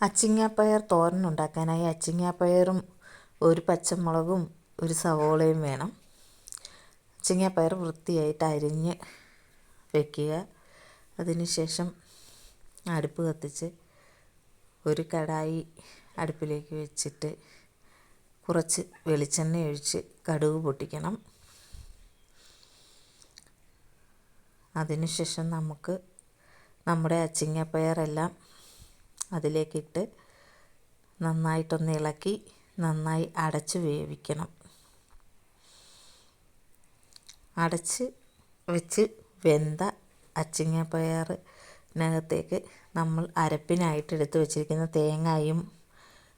അച്ചിങ്ങാപ്പയർ തോരൻ ഉണ്ടാക്കാനായി അച്ചിങ്ങാപ്പയറും ഒരു പച്ചമുളകും ഒരു സവോളയും വേണം. അച്ചിങ്ങാപ്പയർ വൃത്തിയായിട്ട് അരിഞ്ഞ് വയ്ക്കുക അതിനുശേഷം അടുപ്പ് കത്തിച്ച് ഒരു കടായി അടുപ്പിലേക്ക് വെച്ചിട്ട് കുറച്ച് വെളിച്ചെണ്ണ ഒഴിച്ച് കടുക് പൊട്ടിക്കണം. അതിനുശേഷം നമുക്ക് നമ്മുടെ അച്ചിങ്ങപ്പയറെല്ലാം അതിലേക്കിട്ട് നന്നായിട്ടൊന്ന് ഇളക്കി നന്നായി അടച്ച് വേവിക്കണം. അടച്ച് വെച്ച് വെന്ത അച്ചിങ്ങപ്പയറിനകത്തേക്ക് നമ്മൾ അരപ്പിനായിട്ട് എടുത്ത് വെച്ചിരിക്കുന്ന തേങ്ങയും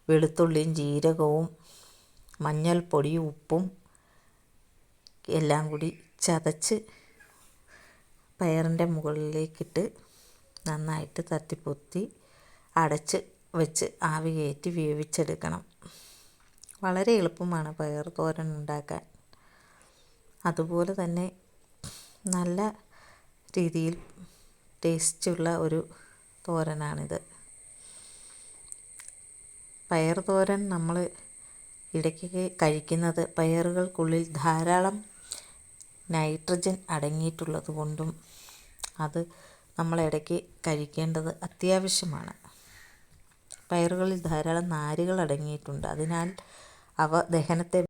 വെളുത്തുള്ളിയും ജീരകവും മഞ്ഞൾപ്പൊടിയും ഉപ്പും എല്ലാം കൂടി ചതച്ച് പയറിന്റെ മുകളിലേക്കിട്ട് നന്നായിട്ട് തട്ടിപ്പൊത്തി അടച്ച് വെച്ച് ആവി കയറ്റി വേവിച്ചെടുക്കണം. വളരെ എളുപ്പമാണ് പയർ തോരൻ ഉണ്ടാക്കാൻ. അതുപോലെ തന്നെ നല്ല രീതിയിൽ ടേസ്റ്റുള്ള ഒരു തോരനാണിത്. പയർ തോരൻ നമ്മൾ ഇടയ്ക്ക് കഴിക്കുന്നത് പയറുകൾക്കുള്ളിൽ ധാരാളം നൈട്രജൻ അടങ്ങിയിട്ടുള്ളത് കൊണ്ടും അത് നമ്മൾ ഇടയ്ക്ക് കഴിക്കേണ്ടത് അത്യാവശ്യമാണ്. പയറുകളിൽ ധാരാളം നാരുകൾ അടങ്ങിയിട്ടുണ്ട്. അതിനാൽ അവ ദഹനത്തെ